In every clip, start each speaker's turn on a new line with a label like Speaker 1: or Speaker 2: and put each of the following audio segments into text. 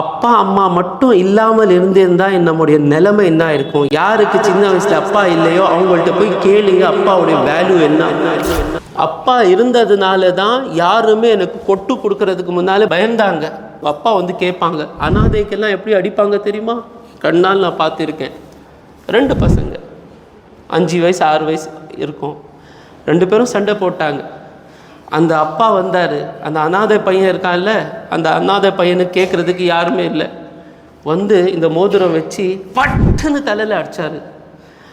Speaker 1: அப்பா அம்மா மட்டும் இல்லாமல் இருந்திருந்தா நம்முடைய நிலைமை என்ன இருக்கும் யாருக்கு சின்ன வயசுல அப்பா இல்லையோ அவங்கள்ட்ட போய் கேளுங்க அப்பாவுடைய வேல்யூ என்ன? அப்பா இருந்ததுனால தான் யாருமே எனக்கு கொட்டு கொடுக்கறதுக்கு முன்னாலே பயந்தாங்க. அப்பா வந்து கேட்பாங்க அனாதைக்கெல்லாம் எப்படி அடிப்பாங்க தெரியுமா? கண்ணால் நான் பார்த்துருக்கேன். ரெண்டு பசங்க. அஞ்சு வயசு ஆறு வயசு இருக்கும். ரெண்டு பேரும் சண்டை போட்டாங்க. அந்த அப்பா வந்தார். அந்த அனாதை பையன் இருக்கான்ல அந்த அனாதை பையனுக்கு கேட்குறதுக்கு யாருமே இல்லை. வந்து இந்த மோதிரம் வச்சு பட்டுன்னு தலையில் அடித்தார்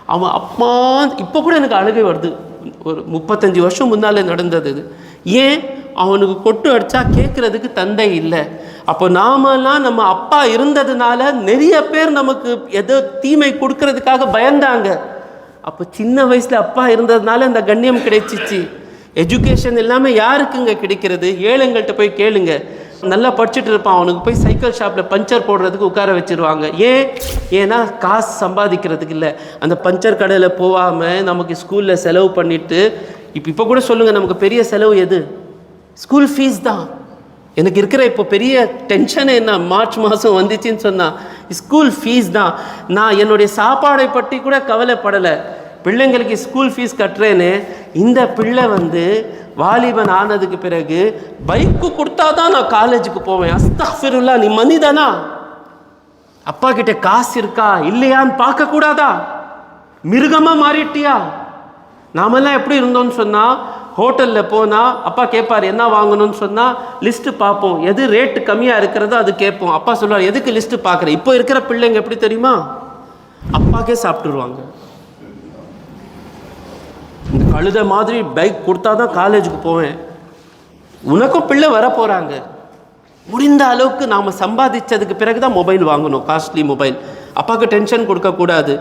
Speaker 1: அவன் அப்பா இப்போ கூட எனக்கு அழுகை வருது. ஒரு முப்பத்தஞ்சு வருஷம் முன்னால் நடந்தது இது. ஏன்? அவனுக்கு கொட்டு அடித்தா கேட்குறதுக்கு தந்தை இல்லை. அப்போ நாமெல்லாம் நம்ம அப்பா இருந்ததுனால நிறைய பேர் நமக்கு ஏதோ தீமை கொடுக்கறதுக்காக பயந்தாங்க. அப்போ சின்ன வயசில் அப்பா இருந்ததுனால அந்த கண்ணியம் கிடைச்சிச்சு. எஜுகேஷன் இல்லாமல் யாருக்குங்க கிடைக்கிறது? ஏழைங்கள்கிட்ட போய் கேளுங்க. நல்லா படிச்சுட்டு இருப்பான். அவனுக்கு போய் சைக்கிள் ஷாப்பில் பஞ்சர் போடுறதுக்கு உட்கார வச்சிருவாங்க. ஏன்? ஏன்னா காசு சம்பாதிக்கிறதுக்கு இல்லை. அந்த பஞ்சர் கடையில் போகாமல் நமக்கு ஸ்கூலில் செலவு பண்ணிவிட்டு இப்போ இப்போ கூட சொல்லுங்கள் நமக்கு பெரிய செலவு எது? ஸ்கூல் ஃபீஸ் தான். எனக்கு இருக்கிற இப்போ பெரிய டென்ஷனே என்ன? மார்ச் மாதம் வந்துச்சுன்னு சொன்னால் ஸ்கூல் ஃபீஸ் தான். நான் என்னுடைய சாப்பாடை பற்றி கூட கவலைப்படலை. பிள்ளைங்களுக்கு ஸ்கூல் ஃபீஸ் கட்டுறேன்னு இந்த பிள்ளை வந்து வாலிபன் ஆனதுக்கு பிறகு பைக்கு கொடுத்தா தான் நான் காலேஜுக்கு போவேன். அஸ்தஃபிருல்லா நீ மனிதனா? அப்பா கிட்ட காசு இருக்கா? இல்லையான்னு பார்க்கக்கூடாதா? மிருகமாக மாறிட்டியா? நாமெல்லாம் எப்படி இருந்தோம்னு சொன்னால் ஹோட்டலில் போனால் அப்பா கேட்பார் என்ன வாங்கணும்னு? சொன்னால் லிஸ்ட்டு பார்ப்போம். எது ரேட்டு கம்மியாக இருக்கிறதோ அது கேட்போம். அப்பா சொல்லுவார் எதுக்கு லிஸ்ட்டு பார்க்குறேன் இப்போ இருக்கிற பிள்ளைங்க எப்படி தெரியுமா? அப்பாக்கே சாப்பிட்டுருவாங்க. கழுத மாதிரி பைக் கொடுத்தா தான் காலேஜுக்கு போவேன். உனக்கும் பிள்ளை வர போகிறாங்க முடிந்த அளவுக்கு நாம் சம்பாதிச்சதுக்கு பிறகு தான் மொபைல் வாங்கணும். காஸ்ட்லி மொபைல் அப்பாவுக்கு டென்ஷன் கொடுக்கக்கூடாது.